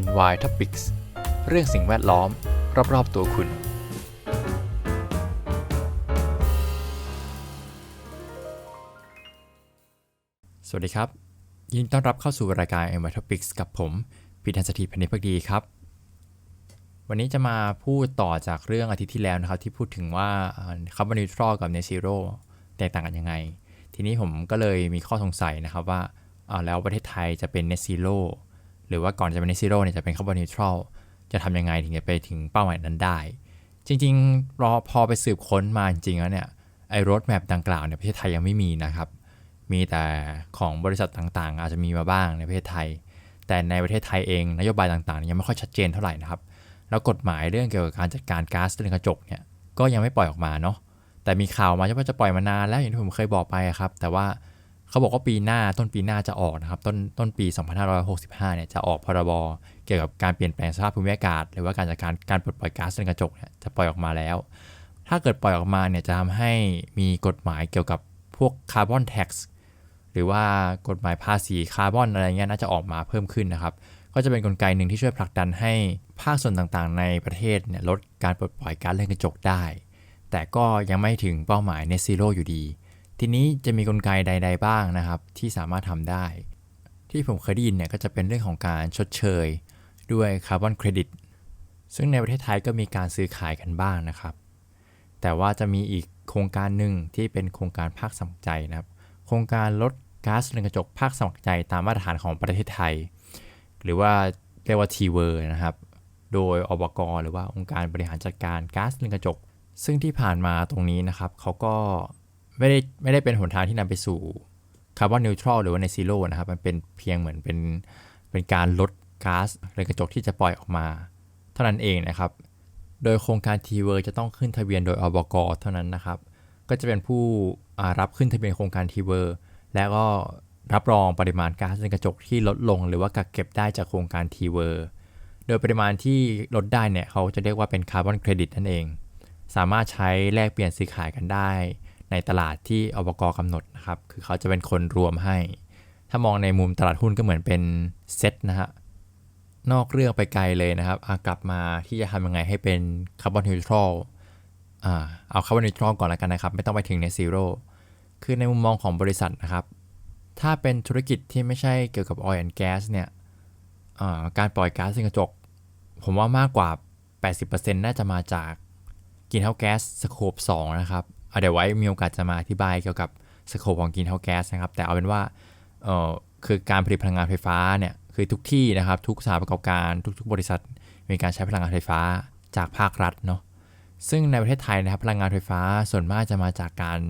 NY Topics เรื่องสิ่งแวดล้อม รอบๆตัวคุณ สวัสดีครับ ยินดีต้อนรับเข้าสู่รายการ NY Topics กับผมพีทันสถิตพนิพักดีครับ วันนี้จะมาพูดต่อจากเรื่องอาทิตย์ที่แล้วนะครับ ที่พูดถึงว่าคาร์บอนนิวทรัลกับเนซิโร่แตกต่างกันยังไง ทีนี้ผมก็เลยมีข้อสงสัยนะครับว่าอ่าแล้วประเทศไทยจะเป็นเนซิโร่ หรือว่าก่อนจะเป็นเนซิโร่เนี่ยจะเป็นคาร์บอนนิวทรัลจะทำยังไงถึงจะไปถึงเป้าหมายนั้นได้ จริงๆรอพอไปสืบค้นมาจริงๆแล้วเนี่ยไอ้รถแมพดังกล่าวเนี่ยประเทศไทยยังไม่มีนะครับ มีแต่ของบริษัทต่างๆ อาจจะมีมาบ้างในประเทศไทย แต่ในประเทศไทยเองนโยบายต่างๆ ยังไม่ค่อยชัดเจนเท่าไหร่นะครับ แล้วกฎหมายเรื่องเกี่ยวกับการจัดการก๊าซเรือนกระจกเนี่ยก็ยังไม่ปล่อยออกมาเนาะแต่มีข่าวมาว่าจะปล่อยมานานแล้วอย่างที่ผมเคยบอกไปอะครับ แต่ว่า เขาบอกว่าปีหน้าต้นปีหน้าจะออกนะครับ ต้นต้นปี 2565 เนี่ยจะออกพรบเกี่ยวกับการเปลี่ยนแปลงสภาพภูมิอากาศ หรือว่าการจัดการการปลดปล่อยก๊าซเรือนกระจกเนี่ยจะปล่อยออกมาแล้ว ถ้าเกิดปล่อยออกมาเนี่ยจะทำให้มีกฎหมายเกี่ยวกับพวกคาร์บอนแท็กซ์หรือว่ากฎหมายภาษีคาร์บอนอะไรเงี้ยน่าจะออกมาเพิ่มขึ้นนะครับก็จะเป็นนกลไกหนึ่งที่ช่วยผลักดันให้ภาคส่วนต่างๆ ในประเทศเนี่ยลดการปลดปล่อยก๊าซเรือนกระจกได้ แต่ก็ยังไม่ถึงเป้าหมาย net zero อยู่ดี ทีนี้จะมีกลไกใด ๆ บ้างนะครับ ที่สามารถทำได้ ที่ผมเคยได้ยินเนี่ยก็จะเป็นเรื่องของการชดเชย ด้วยคาร์บอนเครดิตซึ่งในประเทศไทยก็มีการซื้อขายกันบ้างนะครับ แต่ว่าจะมีอีกโครงการหนึ่งที่เป็นโครงการภาคสมัครใจนะครับ โครงการลดก๊าซเรือนกระจกภาคสมัครใจตามมาตรฐานของประเทศไทย หรือว่าเรียกว่า t w o r นะครับ โดยอบกหรือว่าองค์การบริหารจัดการก๊าซเรือนกระจก ซึ่งที่ผ่านมาตรงนี้นะครับเขาก็ ไม่ได้ไม่ได้เป็นหนทางที่นำไปสู่คาร์บอนนิวทรัลหรือว่าในซีโร่นะครับ มันเป็นเพียงเหมือนเป็นเป็นการลดก๊าซเรือนกระจกที่จะปล่อยออกมา เท่านั้นเองนะครับ โดยโครงการ t w o r จะต้องขึ้นทะเบียนโดยอบกเท่านั้นนะครับ ก็จะเป็นผู้รับขึ้นทะเบียนโครงการ t w o r และก็รับรองปริมาณก๊าซเรือนกระจกที่ลดลง หรือว่ากักเก็บได้จากโครงการ t w o r โดยปริมาณที่ลดได้เนี่ยเขาจะเรียกว่าเป็นคาร์บอนเครดิตนั่นเอง สามารถใช้แลกเปลี่ยนซื้อขายกันได้ ในตลาดที่อบกกำหนดนะครับ คือเขาจะเป็นคนรวมให้ ถ้ามองในมุมตลาดหุ้นก็เหมือนเป็นเซ็ตนะฮะ นอกเรื่องไปไกลเลยนะครับกลับมาที่จะทำยังไงให้เป็นคาร์บอนนิวทรัลเอาคาร์บอนนิวทรัลก่อนแล้วกันนะครับ ไม่ต้องไปถึงในซีโร่คือในมุมมองของบริษัทนะครับ ถ้าเป็นธุรกิจที่ไม่ใช่เกี่ยวกับ oil and gas เนี่ยการปล่อยก๊าซเรือนกระจก ผมว่ามากกว่า 80%น่าจะมาจากกินเท่าแก๊สสโคป2นะครับ เดี๋ยวไว้มีโอกาสจะมาอธิบายเกี่ยวกับสโคปของกินเท่าแก๊สนะครับ แต่เอาเป็นว่าเออคือการผลิตพลังงานไฟฟ้าเนี่ยคือทุกที่นะครับ ทุกสถาประกอบการทุก ๆ บริษัทมีการใช้พลังงานไฟฟ้าจากภาครัฐเนาะซึ่งในประเทศไทยนะครับพลังงานไฟฟ้าส่วนมากจะมาจากการ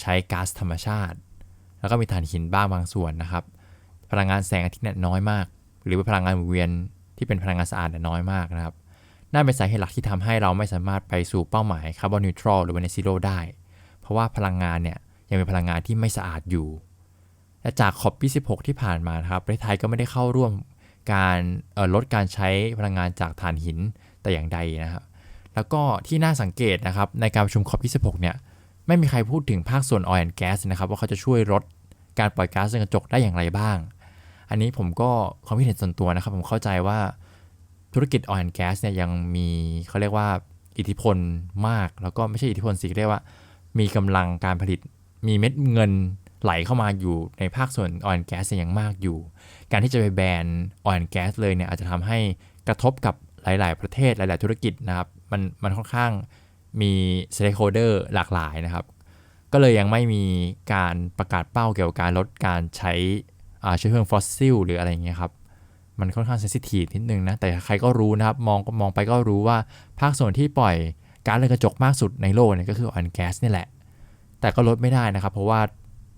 ใช้ก๊าซธรรมชาติ แล้วก็มีถ่านหินบ้างบางส่วนนะครับ พลังงานแสงอาทิตย์เนี่ยน้อยมาก หรือว่าพลังงานหมุนเวียนที่เป็นพลังงานสะอาดน้อยมากนะครับ นั่นเป็นสาเหตุหลักที่ทำให้เราไม่สามารถไปสู่เป้าหมายคาร์บอนนิวทรัลหรือว่าเนซิโร่ได้ เพราะว่าพลังงานเนี่ยยังเป็นพลังงานที่ไม่สะอาดอยู่และจากขอบปี16 ที่ผ่านมาครับประเทศไทยก็ไม่ได้เข้าร่วมการลดการใช้พลังงานจากถ่านหินแต่อย่างใดนะครับ แล้วก็ที่น่าสังเกตนะครับในการประชุมขอบ26เนี่ยไม่มีใครพูดถึงภาคส่วน oil and gas นะครับว่าเขาจะช่วยลดการปล่อยก๊าซเรือนกระจกได้อย่างไรบ้าง อันนี้ผมก็ความคิดเห็นส่วนตัวนะครับ ผมเข้าใจว่า ธุรกิจ oil and gas เนี่ยยังมีเขาเรียกว่าอิทธิพลมาก แล้วก็ไม่ใช่อิทธิพลสิเรียกว่า มีกำลังการผลิตมีเม็ดเงินไหลเข้ามาอยู่ในภาคส่วน oil and gas อย่างมากอยู่ การที่จะไปแบน oil and gas เลยเนี่ยอาจจะทำให้กระทบกับหลาย ๆ ประเทศหลาย ๆ ธุรกิจนะครับมันมันค่อนข้างมี stakeholder หลากหลายนะครับ ก็เลยยังไม่มีการประกาศเป้าเกี่ยวกับการลดการใช้เชื้อเพลิงฟอสซิลหรืออะไรเงี้ยครับ มันค่อนข้างเซนซิทีฟนิดนึงนะ แต่ใครก็รู้นะครับ มองมองไปก็รู้ว่าภาคส่วนที่ปล่อยก๊าซเรือนกระจกมากสุดในโลกเนี่ยก็คือออนแก๊สนี่แหละ แต่ก็ลดไม่ได้นะครับ เพราะว่า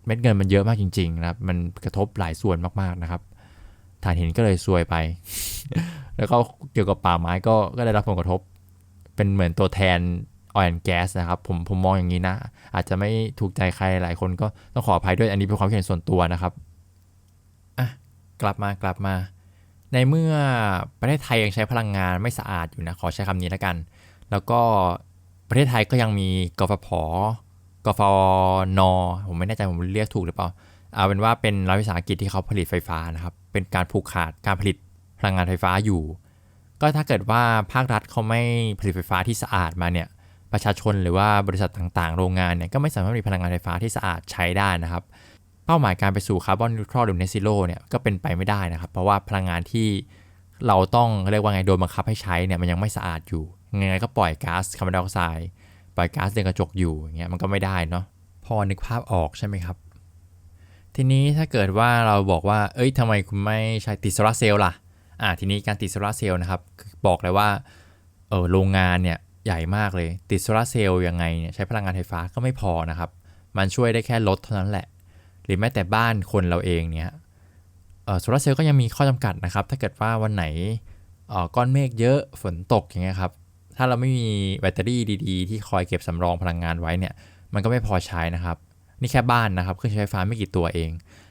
เม็ดเงินมันเยอะมากจริงๆนะครับ มันกระทบหลายส่วนมากๆนะครับฐานหินก็เลยซวยไป แล้วก็เกี่ยวกับป่าไม้ก็ก็ได้รับผลกระทบ เป็นเหมือนตัวแทน oil and gas นะครับ ผมผมมองอย่างนี้นะ อาจจะไม่ถูกใจใครหลายคนก็ต้องขออภัยด้วยอันนี้เป็นความเห็นส่วนตัวนะครับ อะ กลับมากลับมา ในเมื่อประเทศไทยยังใช้พลังงานไม่สะอาดอยู่นะ ขอใช้คำนี้แล้วกัน แล้วก็ประเทศไทยก็ยังมีกฟผกฟน ผมไม่แน่ใจผมเรียกถูกหรือเปล่า เอาเป็นว่าเป็นรัฐวิสาหกิจที่เขาผลิตไฟฟ้านะครับ เป็นการผูกขาดการผลิตพลังงานไฟฟ้าอยู่ ก็ถ้าเกิดว่าภาครัฐเขาไม่ผลิตไฟฟ้าที่สะอาดมาเนี่ย ประชาชนหรือว่าบริษัทต่างๆ โรงงานเนี่ยก็ไม่สามารถมีพลังงานไฟฟ้าที่สะอาดใช้ได้นะครับ เป้าหมายการไปสู่คาร์บอนนิวทรัลหรือเนซิโลเนี่ยก็เป็นไปไม่ได้นะครับ เพราะว่าพลังงานที่เราต้องเรียกว่าไงโดนบังคับให้ใช้เนี่ยมันยังไม่สะอาดอยู่ยังไงก็ปล่อยก๊าซคาร์บอนไดออกไซด์ปล่อยก๊าซเรือนกระจกอยู่อย่างเงี้ยมันก็ไม่ได้เนาะพอนึกภาพออกใช่ไหมครับ ทีนี้ถ้าเกิดว่าเราบอกว่า เอ้ยทำไมคุณไม่ใช้ติดโซลาร์เซลล์ล่ะอ่าทีนี้การติดโซลาร์เซลล์นะครับบอกเลยว่าเออโรงงานเนี่ยใหญ่มากเลยติดโซลาร์เซลล์ยังไงเนี่ยใช้พลังงานไฟฟ้าก็ไม่พอนะครับ มันช่วยได้แค่ลดเท่านั้นแหละห รือแม้แต่บ้านคนเราเองเนี่ยโซลาร์เซลล์ก็ยังมีข้อจำกัดนะครับ ถ้าเกิดว่าวันไหนก้อนเมฆเยอะฝนตกอย่างเงี้ยครับถ้าเราไม่มีแบตเตอรี่ดีๆ ที่คอยเก็บสำรองพลังงานไว้เนี่ย มันก็ไม่พอใช้นะครับ นี่แค่บ้านนะครับเครื่องใช้ไฟฟ้าไม่กี่ตัวเอง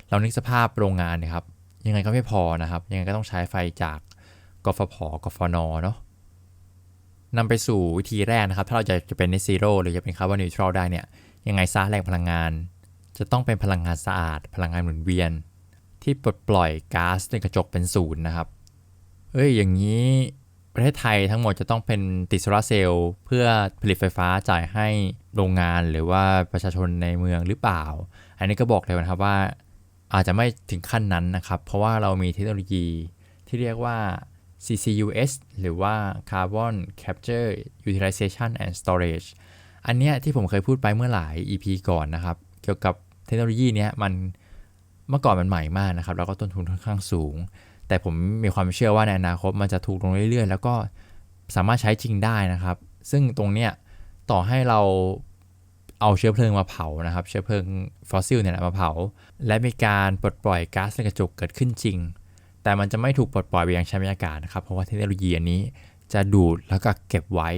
เรานึกสภาพโรงงานนะครับ ยังไงก็ไม่พอนะครับ ยังไงก็ต้องใช้ไฟจากกฟผกฟนเนาะนำไปสู่วิธีแรกนะครับ ถ้าเราจะจะเป็น net zero หรือจะเป็นคาร์บอนนิวทรัลได้เนี่ย ยังไงซะแหล่งพลังงาน จะต้องเป็นพลังงานสะอาด พลังงานหมุนเวียน ที่ปลดปล่อยก๊าซในกระจกเป็นศูนย์นะครับ เอ้ยอย่างนี้ประเทศไทยทั้งหมดจะต้องเป็นติดโซลาร์เซลล์เพื่อผลิตไฟฟ้าจ่ายให้โรงงานหรือว่าประชาชนในเมืองหรือเปล่า อันนี้ก็บอกเลยนะครับว่า อาจจะไม่ถึงขั้นนั้นนะครับ เพราะว่าเรามีเทคโนโลยีที่เรียกว่า CCUS หรือว่า Carbon Capture Utilization and Storage อันเนี้ยที่ผมเคยพูดไปเมื่อหลาย EP ก่อนนะครับ เกี่ยวกับเทคโนโลยีเนี้ยมันเมื่อก่อนมันใหม่มากนะครับ แล้วก็ต้นทุนค่อนข้างสูง แต่ผมมีความเชื่อว่าในอนาคตมันจะถูกลงเรื่อยๆ แล้วก็สามารถใช้จริงได้นะครับ ซึ่งตรงเนี้ยต่อให้เราเอาเชื้อเพลิงมาเผานะครับ เชื้อเพลิงฟอสซิลเนี่ยมาเผา และมีการปลดปล่อยก๊าซในกระจกเกิดขึ้นจริง แต่มันจะไม่ถูกปลดปล่อยไปยังชั้นบรรยากาศนะครับ เพราะว่าเทคโนโลยีอันนี้จะดูดแล้วก็เก็บไว้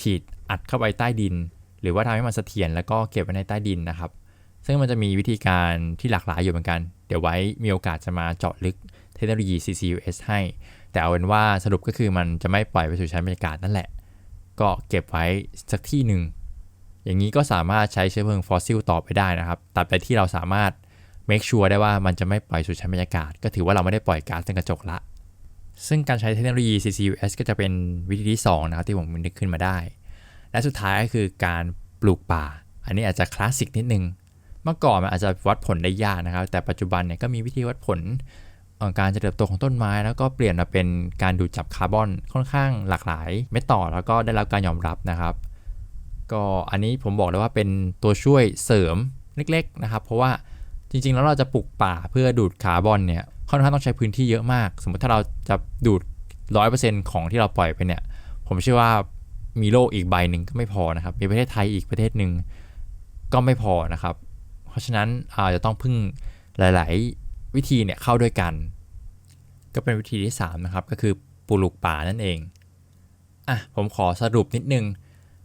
ฉีดอัดเข้าไปใต้ดิน หรือว่าทำให้มันเสถียรแล้วก็เก็บไว้ในใต้ดินนะครับ ซึ่งมันจะมีวิธีการที่หลากหลายอยู่เหมือนกัน เดี๋ยวไว้มีโอกาสจะมาเจาะลึกเทคโนโลยี CCUS ให้ แต่เอาเป็นว่าสรุปก็คือมันจะไม่ปล่อยไปสู่ชั้นบรรยากาศนั่นแหละ ก็เก็บไว้สักที่หนึ่ง อย่างนี้ก็สามารถใช้เชื้อเพลิงฟอสซิลต่อไปได้นะครับตัดไปที่เราสามารถ make sure ได้ว่ามันจะไม่ปล่อยสู่ชั้นบรรยากาศ ก็ถือว่าเราไม่ได้ปล่อยก๊าซในกระจกละ ซึ่งการใช้เทคโนโลยี CCUS ก็จะเป็นวิธีที่2นะครับที่ผมนึกขึ้นมาได้ และสุดท้ายก็คือการปลูกป่า อันนี้อาจจะคลาสสิกนิดนึง เมื่อก่อนมันอาจจะวัดผลได้ยากนะครับ แต่ปัจจุบันเนี่ยก็มีวิธีวัดผลการเจริญเติบโตของต้นไม้ แล้วก็เปลี่ยนมาเป็นการดูดจับคาร์บอนค่อนข้างหลากหลายเมธอแล้วก็ได้รับการยอมรับนะครับ ก็อันนี้ผมบอกเลยว่าเป็นตัวช่วยเสริมเล็กๆนะครับ เพราะว่าจริงๆ แล้วเราจะปลูกป่าเพื่อดูดคาร์บอนเนี่ยค่อนข้างต้องใช้พื้นที่เยอะมาก สมมติถ้าเราจะดูด 100%ของที่เราปล่อยไปเนี่ย ผมเชื่อว่ามีโลกอีกใบหนึ่งก็ไม่พอนะครับ มีประเทศไทยอีกประเทศหนึ่งก็ไม่พอนะครับ ราะฉะนั้นจะต้องพึ่งหลาย ๆ วิธีเนี่ยเข้าด้วยกัน ก็เป็นวิธีที่ 3 นะครับ ก็คือปลูกป่านั่นเองอะผมขอสรุปนิดนึง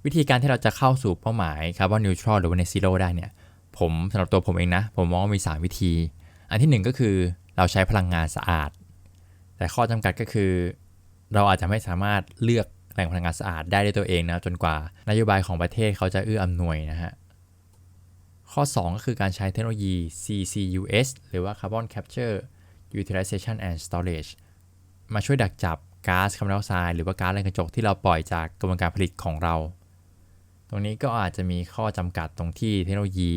วิธีการที่เราจะเข้าสู่เป้าหมายคาร์บอนนิวทรัลหรือว่าในซีโร่ได้เนี่ยผมสำหรับตัวผมเองนะ ผมมองว่ามี 3 วิธี อันที่ 1 ก็คือเราใช้พลังงานสะอาด แต่ข้อจำกัดก็คือ เราอาจจะไม่สามารถเลือกแหล่งพลังงานสะอาดได้ด้วยตัวเองนะจนกว่านโยบายของประเทศเขาจะเอื้ออำนวยนะฮะ ข้อ 2 ก็คือการใช้เทคโนโลยี CCUS หรือว่า Carbon Capture Utilization and Storage มาช่วยดักจับก๊าซคาร์บอนไดออกไซด์หรือว่าก๊าซเรือนกระจกที่เราปล่อยจากกระบวนการผลิตของเรา ตรงนี้ก็อาจจะมีข้อจำกัดตรงที่เทคโนโลยี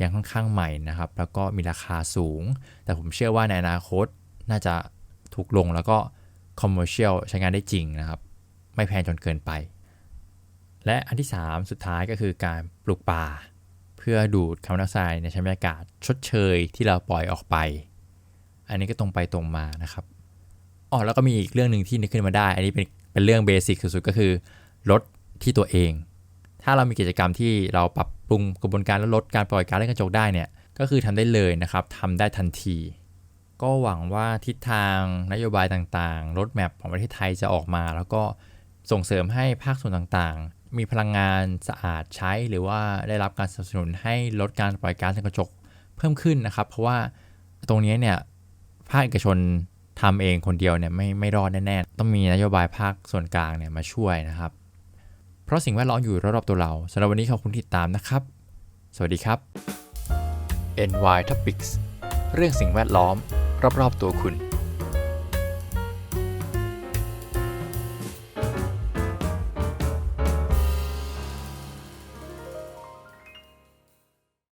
ยังค่อนข้างใหม่นะครับ แล้วก็มีราคาสูง แต่ผมเชื่อว่าในอนาคตน่าจะถูกลงแล้วก็ commercial ใช้งานได้จริงนะครับ ไม่แพงจนเกินไป และอันที่ 3 สุดท้ายก็คือการปลูกป่า พื่อดูดคาร์บอนไดออกไซด์ในชั้นบรรยากาศชดเชยที่เราปล่อยออกไป อันนี้ก็ตรงไปตรงมานะครับอ๋อแล้วก็มีอีกเรื่องหนึ่งที่นึกขึ้นมาได้ อันนี้เป็นเป็นเรื่องเบสิกสุดๆก็คือลดที่ตัวเอง ถ้าเรามีกิจกรรมที่เราปรับปรุงกระบวนการและลดการปล่อยก๊าซเรือนกระจกได้เนี่ยก็คือทำได้เลยนะครับทำได้ทันที ก็หวังว่าทิศทางนโยบายต่างๆรถแมพของประเทศไทยจะออกมา แล้วก็ส่งเสริมให้ภาคส่วนต่างๆ มีพลังงานสะอาดใช้หรือว่าได้รับการสนับสนุนให้ลดการปล่อยก๊าซเรือนกระจกเพิ่มขึ้นนะครับ เพราะว่าตรงนี้เนี่ยภาคเอกชนทำเองคนเดียวเนี่ยไม่ไม่รอดแน่ๆ ต้องมีนโยบายภาคส่วนกลางเนี่ยมาช่วยนะครับ เพราะสิ่งแวดล้อมอยู่รอบๆตัวเราสำหรับวันนี้ขอบคุณที่ติดตามนะครับ สวัสดีครับ NY Topics เรื่องสิ่งแวดล้อม รอบๆตัวคุณ